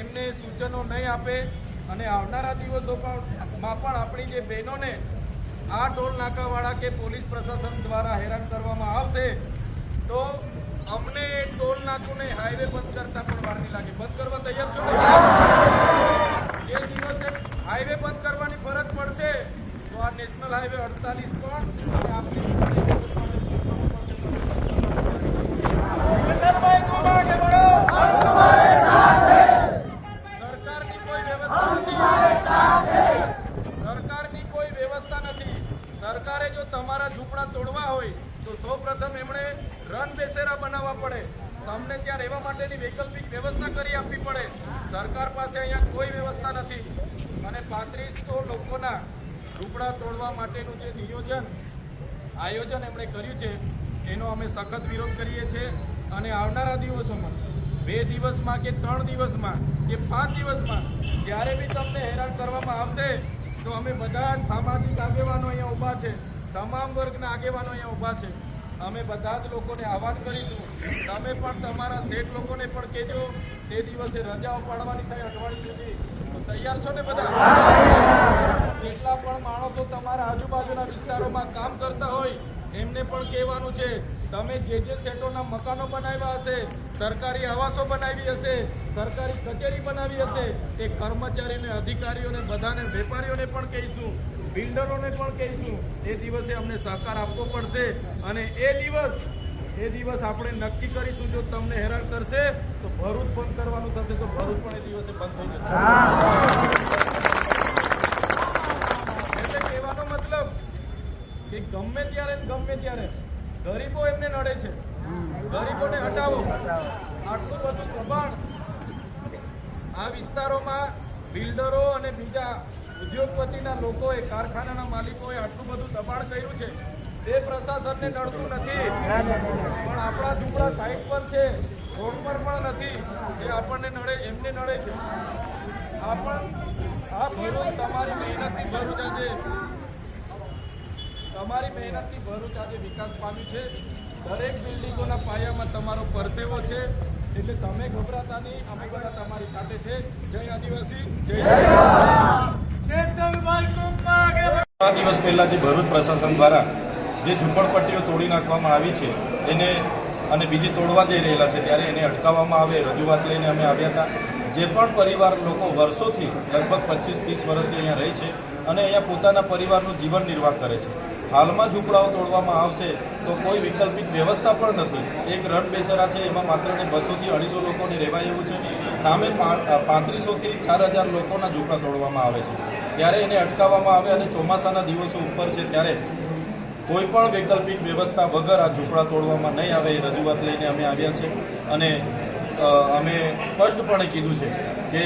એમને સૂચનો નહીં આપે અને આવનારા દિવસોમાં પણ આપણી જે બહેનોને આ ટોલ નાકાવાળા કે પોલીસ પ્રશાસન દ્વારા હેરાન કરવામાં આવશે, તો અમને ટોલ નાકુને હાઈવે બંધ કરતા પણ વાર લાગે. બંધ કરવા તૈયાર છો એ દિવસે હાઈવે બંધ કરવાની ફરજ પડશે, તો આ નેશનલ હાઈવે અડતાલીસ પણ આપણી વિક્રમભાઈ તુમ આગે બઢો. સરકારની કોઈ વ્યવસ્થા નથી સરકારની કોઈ વ્યવસ્થા નથી. સરકારે જો તમારા ઝૂંપડા તોડવા હોય, તો સૌપ્રથમ એમણે રન બેસેરા બનાવવા પડે. તમને ત્યાં રહેવા માટેની વૈકલ્પિક વ્યવસ્થા કરી આપવી પડે. સરકાર પાસે અહીંયા કોઈ વ્યવસ્થા નથી. અને પાંત્રીસો લોકોના ઝૂંપડા તોડવા માટેનું જે નિયોજન, આયોજન એમણે કર્યું છે, એનો અમે સખત વિરોધ કરીએ છીએ. અને આવનારા દિવસોમાં, બે દિવસમાં કે ત્રણ દિવસમાં કે પાંચ દિવસમાં, જ્યારે બી તમને હેરાન કરવામાં આવશે તો અમે બધા સામાજિક આગેવાનો અહીંયા ઊભા છે. તમામ વર્ગના આગેવાનો અહીંયા ઊભા છે. અમે બધા જ લોકોને આહવાન કરીશું. તમે પણ તમારા શેઠ લોકોને પણ કહેજો, તે દિવસે રજાઓ પાડવાની થાય અઠવાડિયું સુધી. તૈયાર છો ને બધા? જેટલા પણ માણસો તમારા આજુબાજુના વિસ્તારોમાં કામ કરતા હોય એમને પણ કહેવાનું છે, તમે જે જે સેટોના મકાનો બનાવ્યા હશે, સરકારી આવાસો બનાવી હશે, સરકારી કચેરી બનાવી હશે, એ કર્મચારીને, અધિકારીઓને, બધાને, વેપારીઓને પણ કહીશું, બિલ્ડરોને પણ કહીશું, એ દિવસે અમને સહકાર આપવો પડશે અને એ દિવસ એ દિવસ આપણે નક્કી કરીશું જો તમને હેરાન કરશે, તો ભરૂચ બંધ કરવાનું થશે, તો ભરૂચ પણ એ દિવસે બંધ થઈ જશે એટલે કહેવાનો મતલબ કે ગમે ત્યારે ને ગમે ત્યારે ગરીબો એમને નડે છે. ગરીબોને હટાવો. આટલું બધું દબાણ આ વિસ્તારોમાં બિલ્ડરો અને બીજા ઉદ્યોગપતિના લોકોએ, કારખાનાના માલિકોએ આટલું બધું દબાણ કર્યું છે. તે પ્રશાસનને નડતું નથી. પણ આપણા ઝૂંપડા સાઈડ પર છે. રોડ પર પણ નથી. એ આપણને નડે, એમને નડે છે. આ પણ આ ભરૂચ તમારી મહેનતની ભરૂચ આજે તમારી મહેનતથી ભરૂચ આજે વિકાસ પામ્યું છે. દરેક બિલ્ડિંગોના પાયામાં તમારો પરસેવો છે. એટલે તમે ગભરાતા નહીં અમે બધા તમારી સાથે છે. જય આદિવાસી, જય દિવસ પહેલાંથી ભરૂચ પ્રશાસન દ્વારા જે ઝૂંપડપટ્ટીઓ તોડી નાખવામાં આવી છે, એને અને બીજી તોડવા જઈ રહેલા છે, ત્યારે એને અટકાવવામાં આવે, રજૂઆત લઈને અમે આવ્યા હતા. જે પણ પરિવાર લોકો વર્ષોથી, લગભગ પચીસ, ત્રીસ વર્ષથી અહીંયા રહે છે અને અહીંયા પોતાના પરિવારનું જીવન નિર્વાહ કરે છે. હાલમાં ઝૂંપડાઓ તોડવામાં આવશે તો કોઈ વૈકલ્પિક વ્યવસ્થા પણ નથી. એક રણ બેસરા છે, એમાં માત્ર ને બસોથી અઢીસો લોકોને રહેવાય એવું છે. સામે પાંત્રીસોથી ચાર હજાર લોકોના ઝૂંપડા તોડવામાં આવે છે. ત્યારે એને અટકાવવામાં આવે અને ચોમાસાના દિવસો ઉપર છે ત્યારે કોઈ પણ વૈકલ્પિક વ્યવસ્થા વગર આ ઝૂંપડા તોડવામાં નહીં આવે એ રજૂઆત લઈને અમે આવ્યા છે. અને અમે સ્પષ્ટપણે કીધું છે કે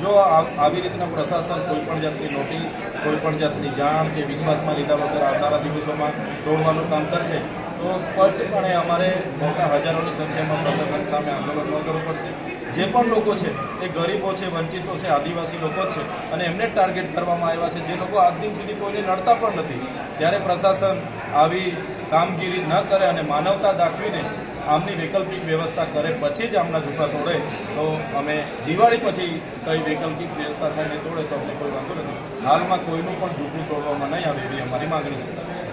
જો આવી રીતના પ્રશાસન કોઈપણ જાતની નોટિસ, કોઈપણ જાતની જાણ કે વિશ્વાસમાં લીધા વગર આવનારા દિવસોમાં તોડવાનું કામ કરશે, તો સ્પષ્ટપણે અમારે મોટા હજારોની સંખ્યામાં પ્રશાસન સામે આંદોલન કરવું પડશે. જે પણ લોકો છે, એ ગરીબો છે, વંચિતો છે, આદિવાસી લોકો છે, અને એમને ટાર્ગેટ કરવામાં આવ્યા છે. જે લોકો આજ દિન સુધી કોઈને નડતા પણ નથી. ત્યારે પ્રશાસન આવી કામગીરી ન કરે અને માનવતા દાખવીને આમની વૈકલ્પિક વ્યવસ્થા કરે, પછી જ આમના ઝૂંપડા તોડે, તો અમે દિવાળી પછી કઈ વૈકલ્પિક વ્યવસ્થા થાય ને તોડે તો અમને કોઈ વાંધો નથી. હાલમાં કોઈનું પણ ઝૂંપડું તોડવામાં નહીં આવે એવી અમારી માગણી છે.